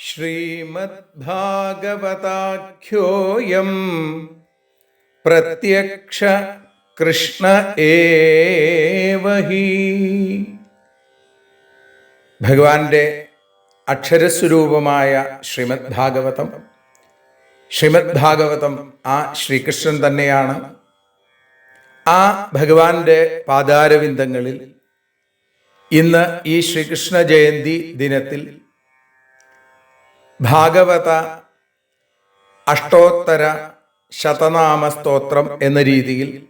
ശ്രീമദ്ഭാഗവതാഖ്യോയം പ്രത്യക്ഷ കൃഷ്ണ ഏവഹി ഭഗവാന്റെ അക്ഷരസ്വരൂപമായ ശ്രീമദ് ഭാഗവതം ശ്രീമദ് ഭാഗവതം ആ ശ്രീകൃഷ്ണൻ തന്നെയാണ്. ആ ഭഗവാന്റെ പാദാരവിന്ദങ്ങളിൽ ഇന്ന് ഈ ശ്രീകൃഷ്ണ ജയന്തി ദിനത്തിൽ ഭാഗവത അഷ്ടോത്തര ശതനാമ സ്തോത്രം എന്ന രീതിയിൽ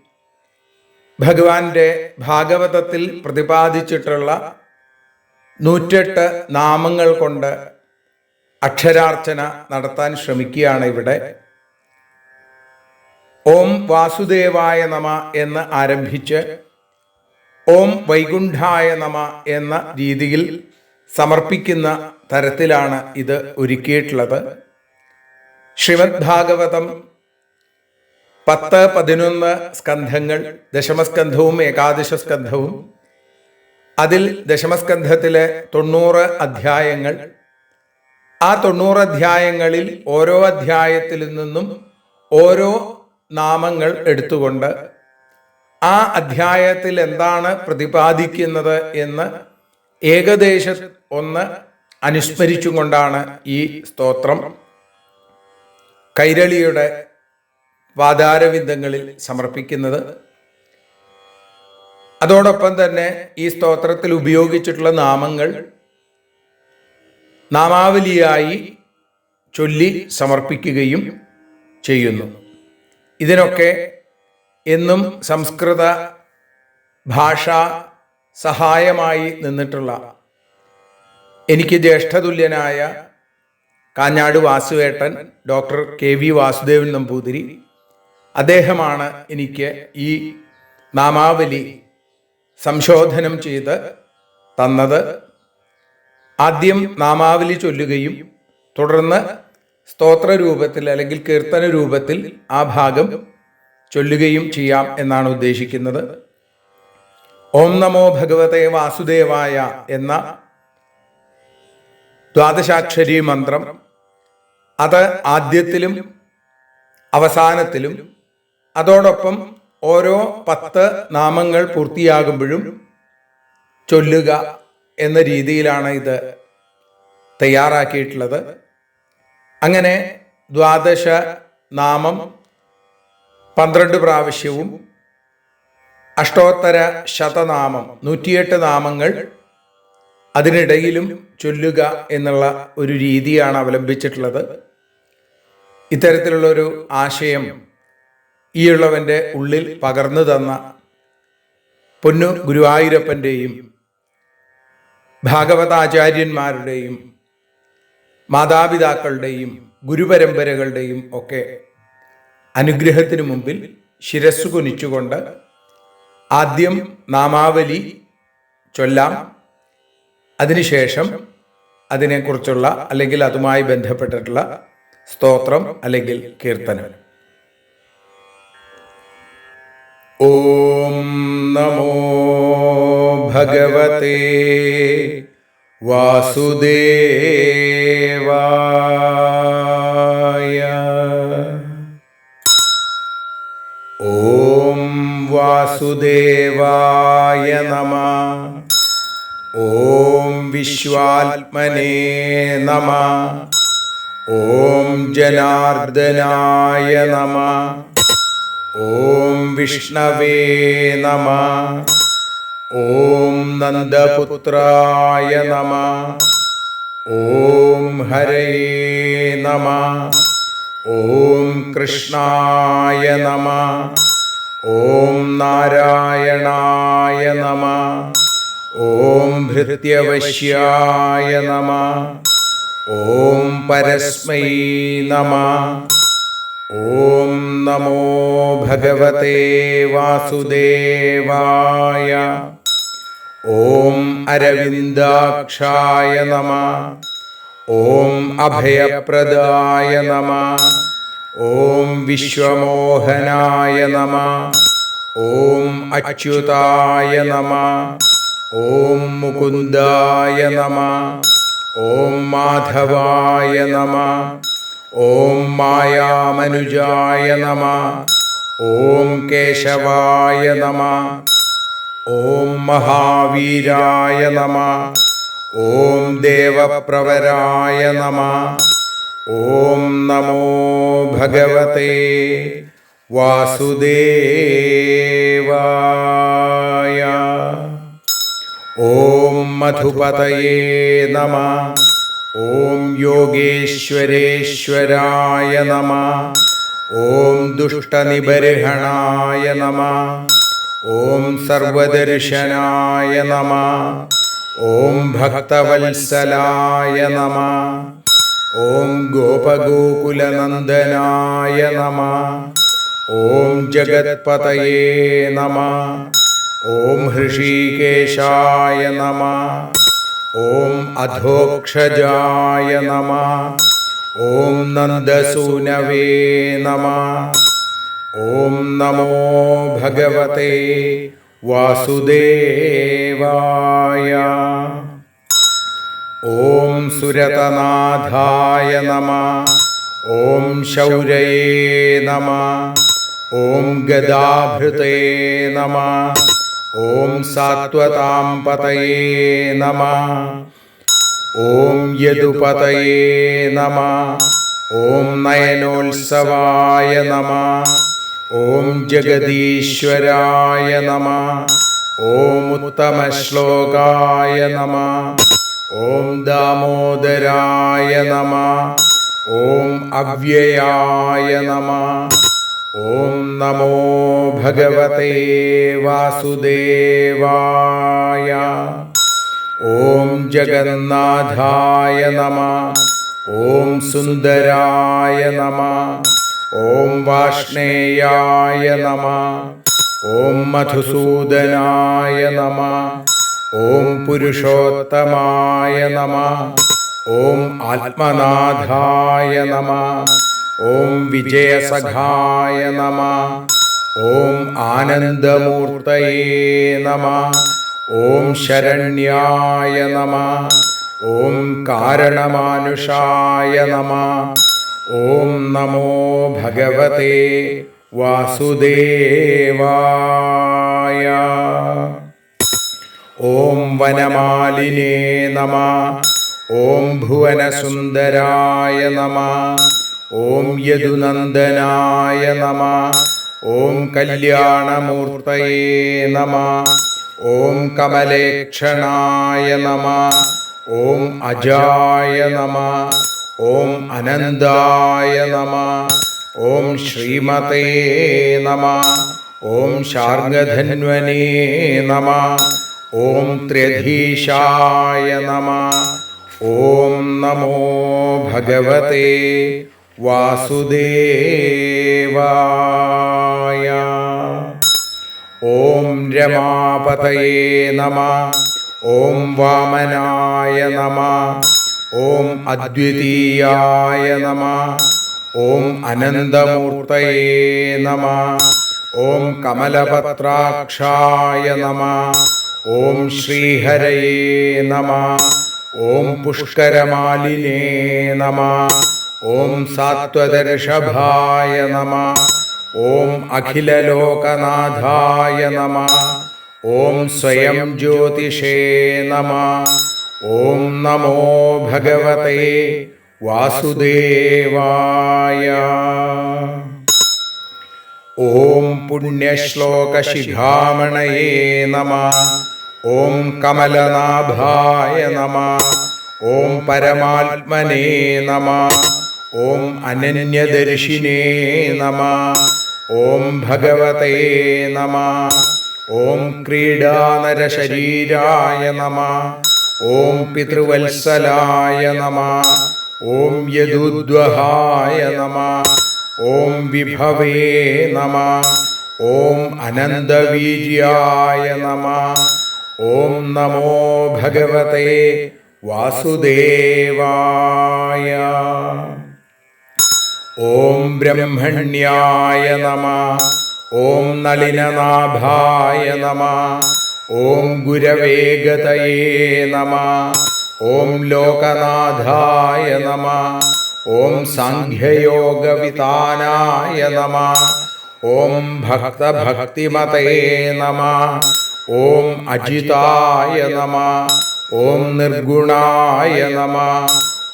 ഭഗവാന്റെ ഭാഗവതത്തിൽ പ്രതിപാദിച്ചിട്ടുള്ള നൂറ്റെട്ട് നാമങ്ങൾ കൊണ്ട് അക്ഷരാർച്ചന നടത്താൻ ശ്രമിക്കുകയാണ് ഇവിടെ. ഓം വാസുദേവായ നമ എന്ന് ആരംഭിച്ച് ഓം വൈകുണ്ഠായ നമ എന്ന രീതിയിൽ സമർപ്പിക്കുന്ന തരത്തിലാണ് ഇത് ഒരുക്കിയിട്ടുള്ളത്. ശ്രീമദ് ഭാഗവതം പത്ത് പതിനൊന്ന് സ്കന്ധങ്ങൾ ദശമസ്കന്ധവും ഏകാദശ സ്കന്ധവും അതിൽ ദശമസ്കന്ധത്തിലെ തൊണ്ണൂറ് അധ്യായങ്ങൾ. ആ തൊണ്ണൂറ് അധ്യായങ്ങളിൽ ഓരോ അധ്യായത്തിൽ നിന്നും ഓരോ നാമങ്ങൾ എടുത്തുകൊണ്ട് ആ അധ്യായത്തിൽ എന്താണ് പ്രതിപാദിക്കുന്നത് എന്ന് ഏകദേശം ഒന്ന് അനുസ്മരിച്ചും കൊണ്ടാണ് ഈ സ്തോത്രം. കൈരളിയുടെ വാതാരവിന്ദങ്ങളിൽ സമർപ്പിക്കുന്നത്. അതോടൊപ്പം തന്നെ ഈ സ്തോത്രത്തിൽ ഉപയോഗിച്ചിട്ടുള്ള നാമങ്ങൾ നാമാവലിയായി ചൊല്ലി സമർപ്പിക്കുകയും ചെയ്യുന്നു. ഇതിനൊക്കെ എന്നും സംസ്കൃത ഭാഷ സഹായമായി നിന്നിട്ടുള്ള എനിക്ക് ജ്യേഷ്ഠതുല്യനായ Kanjad വാസുവേട്ടൻ doctor K V Vasudevan Namboothiri. അദ്ദേഹമാണ് എനിക്ക് ഈ നാമാവലി സംശോധനം ചെയ്ത് തന്നത്. ആദ്യം നാമാവലി ചൊല്ലുകയും തുടർന്ന് സ്തോത്ര രൂപത്തിൽ അല്ലെങ്കിൽ കീർത്തന രൂപത്തിൽ ആ ഭാഗം ചൊല്ലുകയും ചെയ്യാം എന്നാണ് ഉദ്ദേശിക്കുന്നത്. ഓം നമോ ഭഗവതേ വാസുദേവായ എന്ന ദ്വാദശാക്ഷരി മന്ത്രം. അത് ആദ്യത്തിലും അവസാനത്തിലും അതോടൊപ്പം ഓരോ പത്ത് നാമങ്ങൾ പൂർത്തിയാകുമ്പോഴും ചൊല്ലുക എന്ന രീതിയിലാണ് ഇത് തയ്യാറാക്കിയിട്ടുള്ളത്. അങ്ങനെ ദ്വാദശ നാമം പന്ത്രണ്ട് പ്രാവശ്യവും അഷ്ടോത്തര ശതനാമം നൂറ്റിയെട്ട് നാമങ്ങൾ അതിനിടയിലും ചൊല്ലുക എന്നുള്ള ഒരു രീതിയാണ് അവലംബിച്ചിട്ടുള്ളത്. ഇത്തരത്തിലുള്ളൊരു ആശയം ഈയുള്ളവന്റെ ഉള്ളിൽ പകർന്നു തന്ന പൊന്നു ഗുരുവായൂരപ്പന്റെയും ഭാഗവതാചാര്യന്മാരുടെയും മാതാപിതാക്കളുടെയും ഗുരുപരമ്പരകളുടെയും ഒക്കെ അനുഗ്രഹത്തിനു മുമ്പിൽ ശിരസ് കുനിച്ചുകൊണ്ട് ആദ്യം നാമാവലി ചൊല്ലാം. അതിനുശേഷം അതിനെക്കുറിച്ചുള്ള അല്ലെങ്കിൽ അതുമായി ബന്ധപ്പെട്ടിട്ടുള്ള സ്തോത്രം അല്ലെങ്കിൽ കീർത്തനം. ഓം നമോ ഭഗവതേ വാസുദേവായ. ഓം വാസുദേവായ നമ. ഓം വിശ്വാത്മനേ നമ. ഓം ജനാർദ്ദനായ നമ. ഓം വിഷ്ണവേ നമ. ഓം നന്ദപുത്രായ നമ. ഓം ഹരേ നമ. ഓം കൃഷ്ണായ നമ. ഓം നാരായണായ നമ. ഓം ഭൃത്യവശ്യായ നമ. ഓം പരസ്മൈ നമ. ഓം നമോ ഭഗവതേ വാസുദേവായ. ഓം അരവിന്ദാക്ഷായ നമ. ഓം അഭയപ്രദായ നമ. ഓം വിശ്വമോഹനായ നമ. ഓം അച്യുതായ നമ. ഓം മുകുന്ദായ നമ. ഓം മാധവായ നമ. ഓം മായാമനുജായ നമ. ഓം കേശവായ നമ. ഓം മഹാവീരായ നമ. ഓം ദേവപ്രവരായ നമ. ഓം നമോ ഭഗവതേ വാസുദേവായ. ഓം മധുപതയേ നമ. ഓം യോഗേശ്വരേശ്വരായ നമ. ഓം ദുഷ്ടനിബർഹണായ നമ. ഓം സർവദർശനായ നമ. ഓം ഭക്തവത്സലായ നമ. ഓം ഗോപഗോകുലനന്ദനായ നമ. ഓം ജഗത്പതയേ നമ. ഓം ഹൃഷീകേശായ നമ ഓം അധോക്ഷജായ നമ ഓം നന്ദസൂനവേ നമ ഓം നമോ ഭഗവതേ വാസുദേവായ ഓം സുരതനാഥായ നമ ഓം ശൗരയേ നമ ഓം ഗദാഭൃതേ നമ ഓം സത്വതാം പതയേ നമ. ഓം യദുപതയേ നമ. ഓം നയനോത്സവായ നമ. ഓം ജഗദീശ്വരായ നമ. ഓം ഉത്തമശ്ലോകായ നമ. ഓം ദാമോദരായ നമ. ഓം അവ്യയായ നമ. ഓം നമോ ഭഗവതേ വാസുദേവായ. ഓം ജഗന്നാഥായ നമ. ഓം സുന്ദരായ നമ. ഓം വാഷ്ണേയായ നമ. ഓം മധുസൂദനായ നമ. ഓം പുരുഷോത്തമായ നമ. ഓം ആത്മനാഥായ നമ. ഓം വിജയസഖായ നമ. ഓം ആനന്ദമൂർത്തയേ നമ. ഓം ശരണ്യായ നമ. ഓം കാരണമാനുഷായ നമ. ഓം നമോ ഭഗവതേ വാസുദേവായ. ഓം വനമാലിനേ നമ. ഓം ഭുവനസുന്ദരായ നമ. ഓം യദുനന്ദനായ നമ. ഓം കല്യാണമൂർത്തയേ നമ. ഓം കമലേക്ഷണായ നമ. ഓം അജായ നമ. ഓം അനന്തായ നമ. ഓം ശ്രീമതേ നമ. ഓം ശാർഗധന്വനേ നമ. ഓം ത്രയധീശായ നമ. ഓം നമോ ഭഗവതേ. വാസുദേവായ. ഓം രമാപതയേ നമ. ഓം വാമനായ നമ. ഓം അദ്വിതീയായ നമ. ഓം അനന്തമൂർത്തയേ നമ. ഓം കമലപത്രാക്ഷായ നമ. ഓം ശ്രീഹരയേ നമ. ഓം പുഷ്കരമാലിനേ നമ. ഓം സാത്വദർഷഭായ നമ. ഓം അഖിലലോകനാഥായ നമ. ഓം സ്വയം ജ്യോതിഷേ നമ. ഓം നമോ ഭഗവതേ വാസുദേവായ. ഓം പുണ്യശ്ലോകശിഖാമണയേ നമ. ഓം കമലനാഭായ നമ. ഓം പരമാത്മനേ നമ. ഓം അനന്യദർശിനേ നമ. ഓം ഭഗവതേ നമ. ഓം ക്രീഡാനരശരീരായ നമ. ഓം പിതൃവത്സലായ നമ. ഓം യദുദ്വഹായ നമ. ഓം വിഭവേ നമ. ഓം അനന്തവീര്യായ നമ. ഓം നമോ ഭഗവതേ വാസുദേവായ. ഓം ബ്രഹ്മണ്യായ നമ. ഓം നളിനനാഭായ നമ. ഓം ഗുരവേഗതയേ നമ. ഓം ലോകനാഥായ നമ. ഓം സാഖ്യയോഗവിതാനായ നമ. ഓം ഭക്തഭക്തിമതേ നമ. ഓം അജിതായ നമ. ഓം നിർഗുണായ നമ.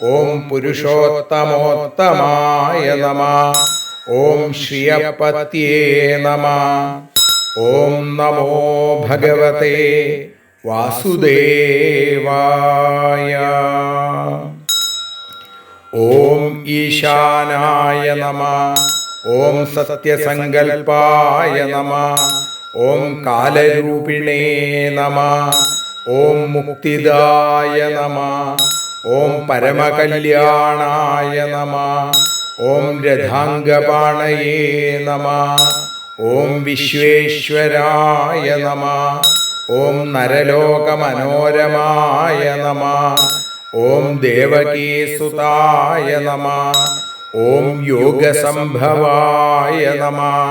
ഓം പുരുഷോത്തമോത്തമായ നമ. ഓം ശ്രിയപത്യേ നമ. ഓം നമോ ഭഗവതേ വാസുദേവായ. ഓം ഈശാനായ നമ. ഓം സത്യസങ്കൽപ്പായ നമ. ഓം കാലരൂപിണേ നമ. ഓം മുക്തിദായ നമ. ഓം പരമകല്യാണായ നമ. ഓം രഥാംഗപാണയേ നമ. ഓം വിശ്വേശ്വരായ നമ. ഓം നരലോകമനോരമായ നമ. ഓം ദേവകീസുതായ നമ. ഓം യോഗസംഭവായ നമ.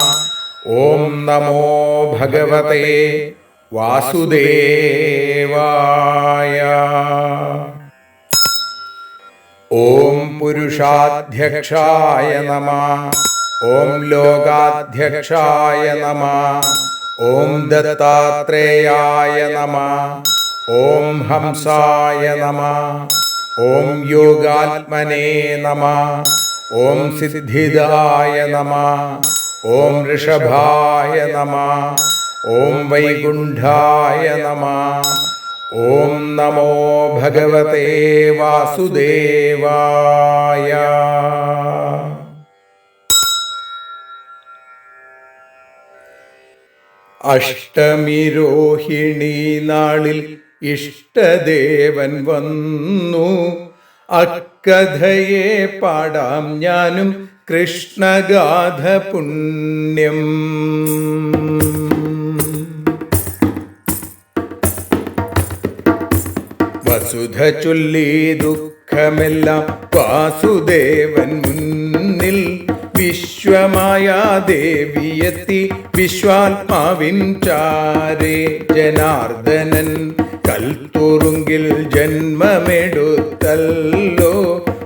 ഓം നമോ ഭഗവതേ വാസുദേവായ. ഓം പുരുഷാധ്യക്ഷായ നമ. ഓം ലോകാധ്യക്ഷായ നമ. ഓം ദത്താത്രേയായ നമ. ഓം ഹംസായ നമ. ഓം യോഗാത്മനേ നമ. ഓം സിദ്ധിദായ നമ. ഓം ഋഷഭായ നമ. ഓം വൈകുണ്ഠായ നമ. ഓം നമോ ഭഗവതേ വാസുദേവായ. അഷ്ടമി രോഹിണി നാളിൽ ഇഷ്ടദേവൻ വന്നു. അക്കഥയെ പാടാം ഞാനും കൃഷ്ണഗാഥ പുണ്യം. വസുധ ചൊല്ലി ദുഃഖമെല്ലാം വാസുദേവൻ മുന്നിൽ വിശ്വമായ ദേവിയെത്തി വിശ്വാത്മാവിൻ ചാരേ ജനാർദ്ദനൻ കൽത്തുറുങ്കിൽ ജന്മമെടുത്തല്ലോ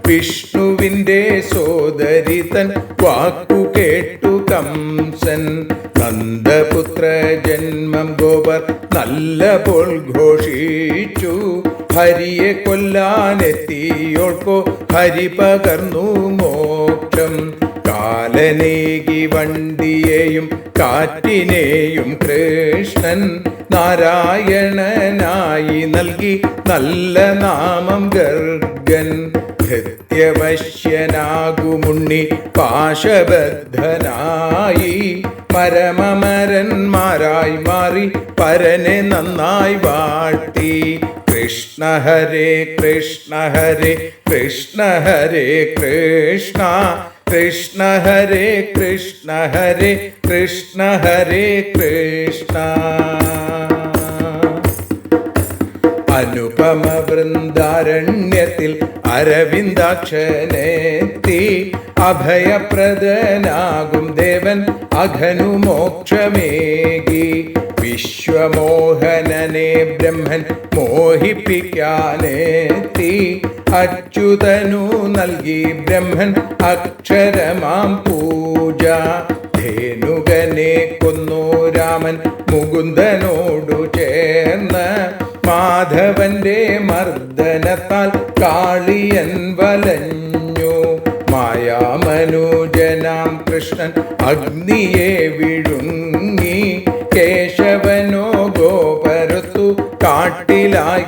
വിഷ്ണുവിന്റെ സോദരിതൻ വാക്കു കേട്ടു കംസൻ. നന്ദപുത്ര ജന്മം ഗോപർ നല്ല പോൽ ഘോഷിച്ചു. ഹരിയെ കൊല്ലാനെത്തിയോൾക്കോ ഹരി പകർന്നു മോക്ഷം. കാലനേകി വണ്ടിയെയും കാറ്റിനെയും കൃഷ്ണൻ നാരായണനായി നൽകി നല്ല നാമം ഗർഗൻ. ഹൃത്യവശ്യനാകുമുണ്ണി പാശബദ്ധനായി പരമമരന്മാരായി മാറി പരനെ നന്നായി വാട്ടി കൃഷ്ണ ഹരേ കൃഷ്ണ ഹരേ കൃഷ്ണ ഹരേ കൃഷ്ണ കൃഷ്ണ ഹരേ കൃഷ്ണ ഹരേ കൃഷ്ണ ഹരേ കൃഷ്ണ. അനുപമ വൃന്ദാരണ്യത്തിൽ അരവിന്ദാക്ഷനെത്തി അഭയപ്രദനാകും ദേവൻ അഘനു മോക്ഷമേകി വിശ്വമോഹനനെ ബ്രഹ്മൻ മോഹിപ്പിക്കാനെത്തി അച്യുതനു നൽകി ബ്രഹ്മൻ അക്ഷരമാം പൂജ. ധേനുകനെ കൊന്നു രാമൻ മുകുന്ദനോടു ചേർന്ന്. മാധവന്റെ മർദ്ദനത്താൽ കാളിയൻ വലഞ്ഞു. മായാമനുജനാം കൃഷ്ണൻ അഗ്നിയെ വിഴുങ്ങി. കാട്ടിലായി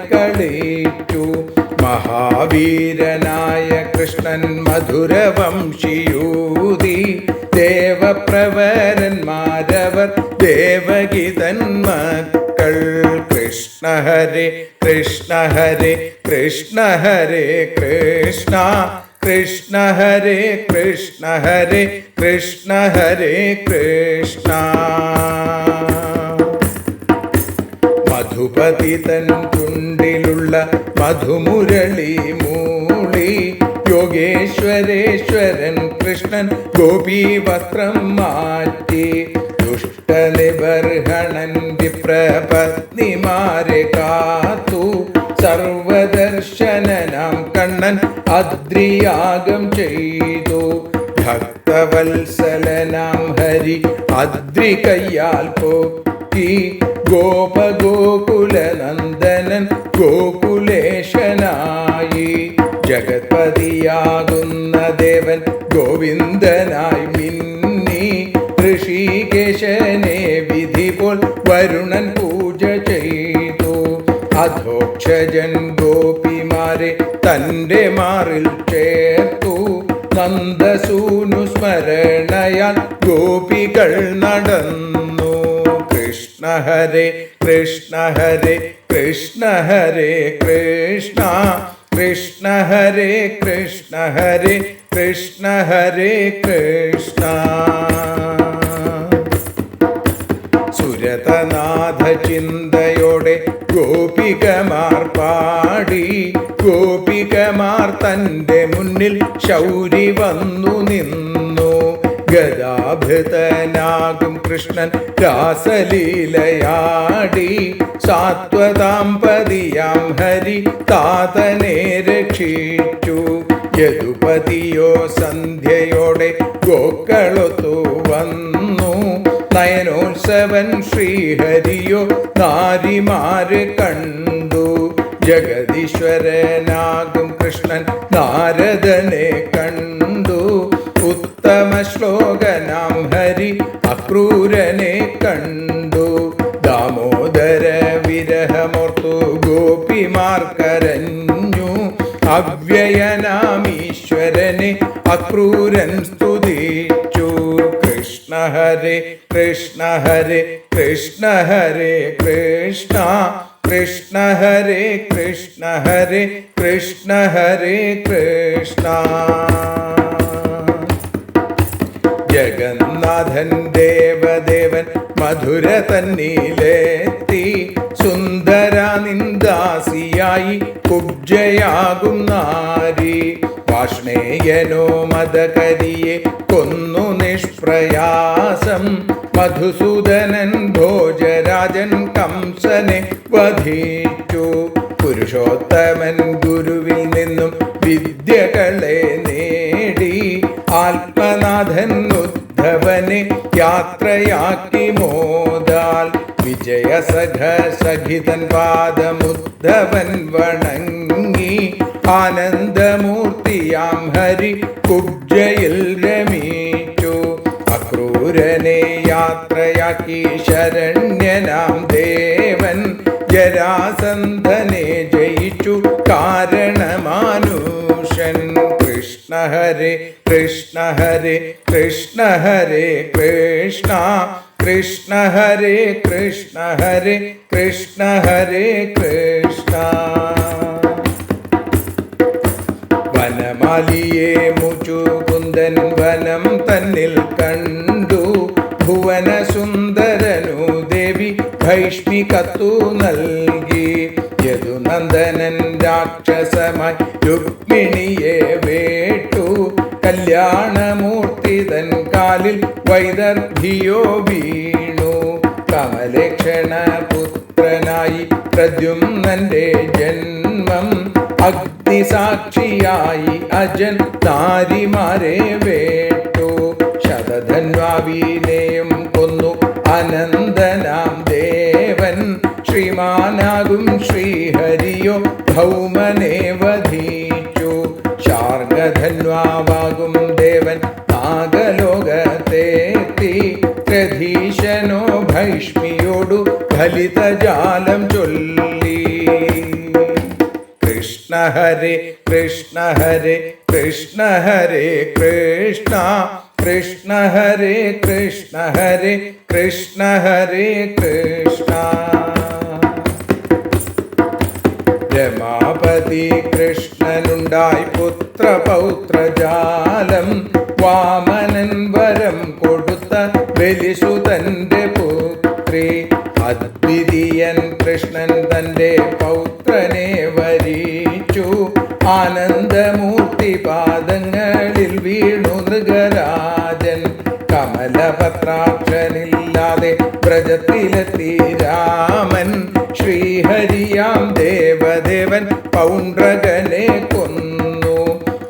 മഹാവീരനായ കൃഷ്ണൻ മധുരവംശിയൂതി. ദേവപ്രവരന്മാരവർ ദേവഗീതൻ മക്കൾ. കൃഷ്ണ ഹരേ കൃഷ്ണ ഹരേ കൃഷ്ണ ഹരേ കൃഷ്ണ. കൃഷ്ണ ഹരേ കൃഷ്ണ ഹരേ കൃഷ്ണ ഹരേ കൃഷ്ണ. മധുപതി തൻ ചുണ്ടിലുള്ള മധുമുരളി മൂളി യോഗേശ്വരേശ്വരൻ കൃഷ്ണൻ ഗോപി വസ്ത്രം മാറ്റി ദുഷ്ടലിബർഹണൻ വിപ്രപത്നിമാരെ കാത്തു സർവദർശന കണ്ണൻ അദ്രിയാഗം ചെയ്തു ഭക്തവത്സലനാം ഹരി അദ്രി കയ്യാൽ പോക്കി ഗോപഗോകുലനന്ദനൻ ഗോകുലേശനായി ജഗത്പതിയാകുന്ന ദേവൻ ഗോവിന്ദനായി മിന്നി ഋഷികേശനെ വിധി പോൽ വരുണൻ പൂജ ചെയ്തു. അധോക്ഷജൻ ഗോപിമാരെ തന്റെ മാറിൽ ചേർത്തു. നന്ദസൂനു സ്മരണയാൽ ഗോപികൾ നടന്നു. കൃഷ്ണ ഹരേ കൃഷ്ണ ഹരേ കൃഷ്ണ ഹരേ കൃഷ്ണ കൃഷ്ണ ഹരേ കൃഷ്ണ ഹരേ കൃഷ്ണ ഹരേ കൃഷ്ണ. സുരതനാഥ ചിന്തയോടെ ഗോപികമാർ പാടി ഗോപികമാർ തന്റെ മുന്നിൽ ശൗരി വന്നു നിന്നു. ഗദാഭൃതനാകും കൃഷ്ണൻ രാസലീലയാടി. സാത്വതാംപതിയാം ഹരി താതനെ രക്ഷിച്ചു. യദുപതിയോ സന്ധ്യയോടെ ഗോക്കളൊത്തു വന്നു. നയനോത്സവൻ ശ്രീഹരിയോ നാരിമാര് കണ്ടു. ജഗദീശ്വരനാകും കൃഷ്ണൻ നാരദനെ കണ്ടു. ഉത്തമ ശ്ലോകനാം ഹരി അക്രൂരനെ കണ്ടു. ദാമോദര വിരഹമോർത്തു ഗോപിമാർ കരഞ്ഞു അവ്യയനാമീശ്വരനെ അക്രൂരൻ സ്തുതിച്ചു. കൃഷ്ണ ഹരേ കൃഷ്ണ ഹരേ കൃഷ്ണ ഹരേ കൃഷ്ണ. കൃഷ്ണ ഹരേ കൃഷ്ണ ഹരേ കൃഷ്ണ ഹരേ കൃഷ്ണ. ജഗന്നാഥൻ ദേവദേവൻ മധുര തന്നിലെത്തി സുന്ദര നിന്ദാസിയായി കുബ്ജയാകും നാരി. വാഷ്ണേയനോ മതകരിയെ കൊന്നു നിഷ്പ്രയാസം. മധുസൂദനൻ ഭോജരാജൻ കംസനെ വധിച്ചു. പുരുഷോത്തമൻ ഗുരുവിൽ നിന്നും വിദ്യകളെ നേടി. ആത്മനാഥൻ ഉദ്ധവനെ യാത്രയാക്കി മോദാൽ വിജയസഖ സഖിതൻ പാദമുദ്ധവൻ വണങ്ങി ആനന്ദമൂർത്തിയാം ഹരി കുബ്ജയിൽ രമീച്ചു അക്രൂരനെ യാത്രയാക്കി ശരണ്യനാം ദേവൻ ജരാസന്ധനെ ജയിച്ചു. കാരണമാനുഷൻ കൃഷ്ണ ഹരേ കൃഷ്ണ ഹരേ കൃഷ്ണ ഹരേ കൃഷ്ണ കൃഷ്ണ ഹരേ കൃഷ്ണ ഹരേ കൃഷ്ണ ഹരേ കൃഷ്ണ. വനമാലിയെ മുചുകുന്ദൻ വനം തന്നിൽ കണ്ടു ഭുവന സുന്ദരനു ദേവി ഭൈഷ്മി കത്തു നൽകി. യദുനന്ദനൻ രാക്ഷസമായി രുക്മിണിയെ വേട്ടു. കല്യാണമൂർത്തി തൻ കാലിൽ വൈദർഭിയോ വീണു. കമലക്ഷണ പുത്രനായി പ്രദ്യുമ്നന്റെ ജന്മം. അഗ്നിസാക്ഷിയായി അജൻ താരിമാരെ വേട്ടു. ശതധന്വാവിനെയും കൊന്നു അനന്തനാം ശ്രീമാനാകും ശ്രീഹരിയോ ഭൗമനെ വധിച്ചു ശാർഗധന്വാവാകും ദേവൻ നാഗലോകത്തേത്തി പ്രധീശനോ ഭൈഷ്മിയോടു ഫലിതജാലം ചൊല്ലി കൃഷ്ണ ഹരേ കൃഷ്ണ ഹരേ കൃഷ്ണ ഹരേ കൃഷ്ണ കൃഷ്ണ ഹരേ കൃഷ്ണ ഹരേ കൃഷ്ണ ഹരേ കൃഷ്ണ രമാപതി കൃഷ്ണനുണ്ടായി പുത്രപൗത്രജാലം. വാമനൻ വരം കൊടുത്ത ബലിസുതന്റെ പുത്രി. അദ്വിതീയൻ കൃഷ്ണൻ തന്റെ പൗത്രനെ വരിച്ചു. ആനന്ദമൂർത്തി പാദങ്ങളിൽ വീണു നൃഗരാജൻ കമലപത്രാക്ഷനില്ലാതെ വ്രജത്തിലെത്തി രാമൻ ദേവദേവൻ പൗണ്ഡ്രകനെ കൊന്നു.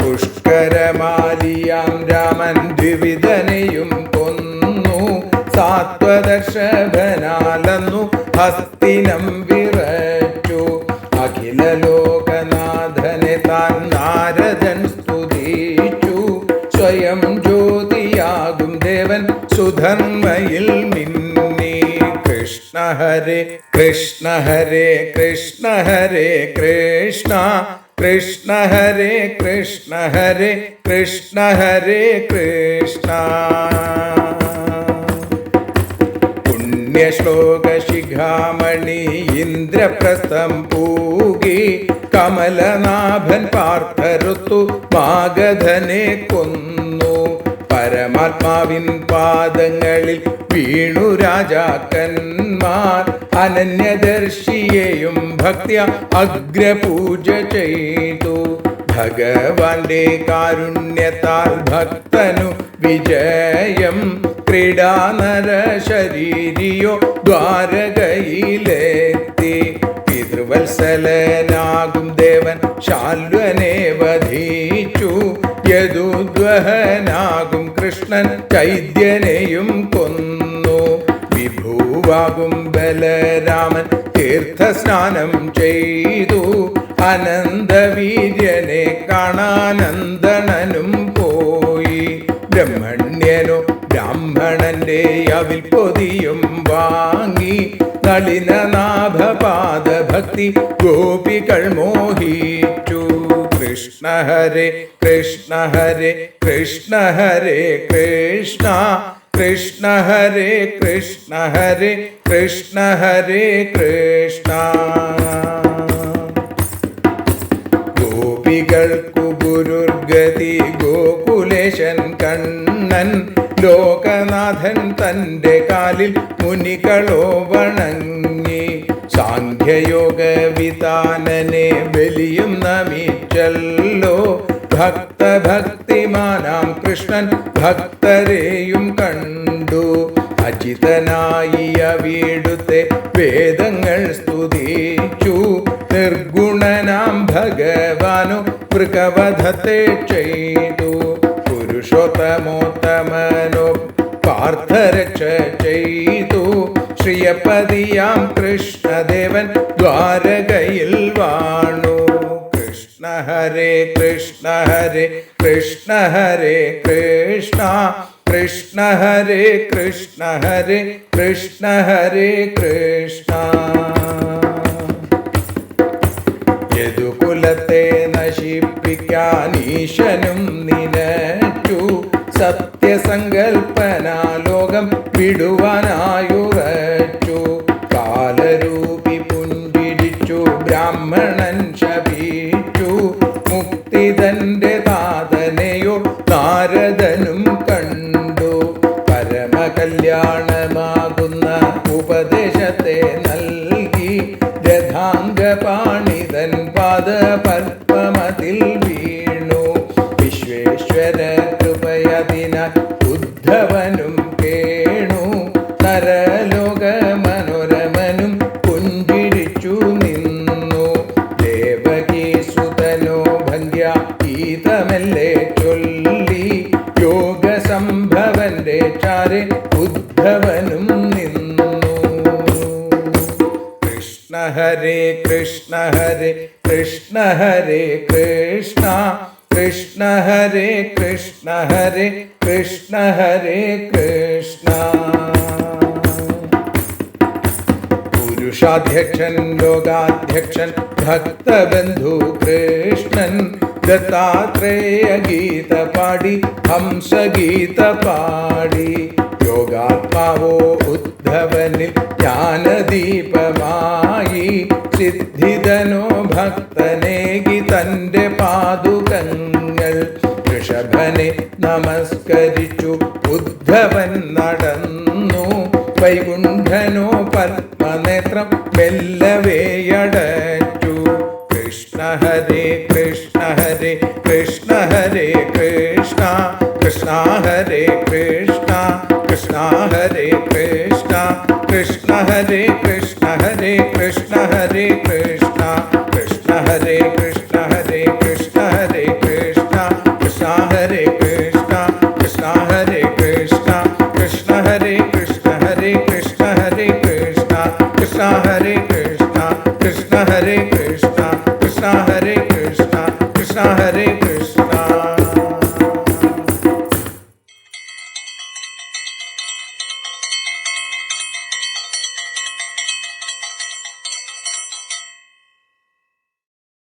പുഷ്കരമാലിയാം രാമൻ ദ്വിവിധനെയും കൊന്നു. സാത്വദർശനാലന്നു ഹസ്തിനം വിറച്ചു. അഖില ലോകനാഥനെ താൻ നാരദൻ സ്തുതിച്ചു. സ്വയം ജ്യോതിയാകും ദേവൻ സുധർമ്മയിൽ മിന്നി കൃഷ്ണ ഹരേ കൃഷ്ണ ഹരേ കൃഷ്ണ ഹരേ കൃഷ്ണ കൃഷ്ണ ഹരേ കൃഷ്ണ ഹരേ കൃഷ്ണ ഹരേ കൃഷ്ണ. പുണ്യശ്ലോകശിഖാമണി ഇന്ദ്രപ്രസ്ഥം പൂകി കമലനാഭൻ പാർത്ഥരുത്തു മാഗധനെ കൊന്നു. പരമാത്മാവിൻ പാദങ്ങളിൽ വീണു രാജാക്കന്മാർ. അനന്യദർശിയെയും ഭക്തിയ അഗ്രപൂജ ചെയ്തു. ഭഗവാന്റെ കാരുണ്യത്താൽ ഭക്തനു വിജയം. ക്രീഡാനര ശരീരിയോ ദ്വാരകയിലെത്തി. പിതൃവത്സലനാകും ദേവൻ ശാൽവനെ വധിച്ചു. യദുദ്വഹനാകും കൃഷ്ണൻ ചൈദ്യനെയും കൊന്നു. വിഭൂവാകും ബലരാമൻ തീർത്ഥസ്നാനം ചെയ്തു. അനന്തവീര്യനെ കാണാനന്ദണനും പോയി. ബ്രഹ്മണ്യനോ ബ്രാഹ്മണന്റെ അവിൽ പൊതിയും വാങ്ങി. നളിനനാഭപാദ ഭക്തി ഗോപികൾ മോഹിച്ചു കൃഷ്ണ ഹരേ കൃഷ്ണ ഹരേ കൃഷ്ണ ഹരേ കൃഷ്ണ കൃഷ്ണ ഹരേ കൃഷ്ണ ഹരേ കൃഷ്ണ ഹരേ കൃഷ്ണ. ഗോപികൾക്കു ഗുരുർഗതി ഗോകുലേശൻ കണ്ണൻ ലോകനാഥൻ തന്റെ കാലിൽ മുനികളോ വണങ്ങി. സാഖ്യയോഗ വിതാനനെ ബലിയും നമിച്ചല്ലോ. ഭക്തഭക്തിമാനാം കൃഷ്ണൻ ഭക്തരെയും കണ്ടു. അജിതനായി വീടുത്തെ വേദങ്ങൾ സ്തുതിച്ചു. നിർഗുണനാം ഭഗവാനു മൃഗവധത്തെ ചെയ്തു. പുരുഷോത്തമോത്തമനോ പാർത്ഥരക്ഷ ചെയ്തു. ശ്രീയപതിയാം കൃഷ്ണദേവൻ ദ്വാരകയിൽ വാണു. കൃഷ്ണ ഹരേ കൃഷ്ണ ഹരേ കൃഷ്ണ ഹരേ കൃഷ്ണ കൃഷ്ണ ഹരേ കൃഷ്ണ ഹരേ കൃഷ്ണ ഹരേ കൃഷ്ണ. യദുകുലത്തെ നശിപ്പിക്കാൻ ഈശനും നിനച്ചു സത്യസങ്കൽപ്പന ലോകം വിടുവാനായുറച്ചു കൃഷ്ണ ഹരേ കൃഷ്ണ ഹരേ കൃഷ്ണ ഹരേ കൃഷ്ണ കൃഷ്ണ ഹരേ കൃഷ്ണ ഹരേ കൃഷ്ണ ഹരേ കൃഷ്ണ പുരുഷാധ്യക്ഷൻ ലോകാധ്യക്ഷൻ ഭക്തബന്ധു കൃഷ്ണൻ ദത്താത്രേയ ഗീത പാടി ഹംസഗീത പാടി യോഗാത്മാവോ ഉദ്ധവനിൽ ജ്ഞാനദീപമായി. സിദ്ധിതനോ ഭക്തനേകി തന്റെ പാതുകങ്ങൾ ഋഷഭനെ നമസ്കരിച്ചു. ഉദ്ധവൻ നടന്നു. വൈകുണ്ഠനോ പത്മനേത്രം മെല്ലവേയടച്ചു കൃഷ്ണ ഹരേ Krishna Hare Krishna Hare Krishna Krishna Hare Krishna Krishna Hare Krishna Krishna Hare Krishna Hare Krishna Hare Krishna Krishna Hare Krishna Hare Krishna Hare Krishna Krishna Hare Krishna Krishna Hare Krishna Krishna Hare Krishna Hare Krishna Hare Krishna Krishna Hare Krishna Krishna Hare Krishna Krishna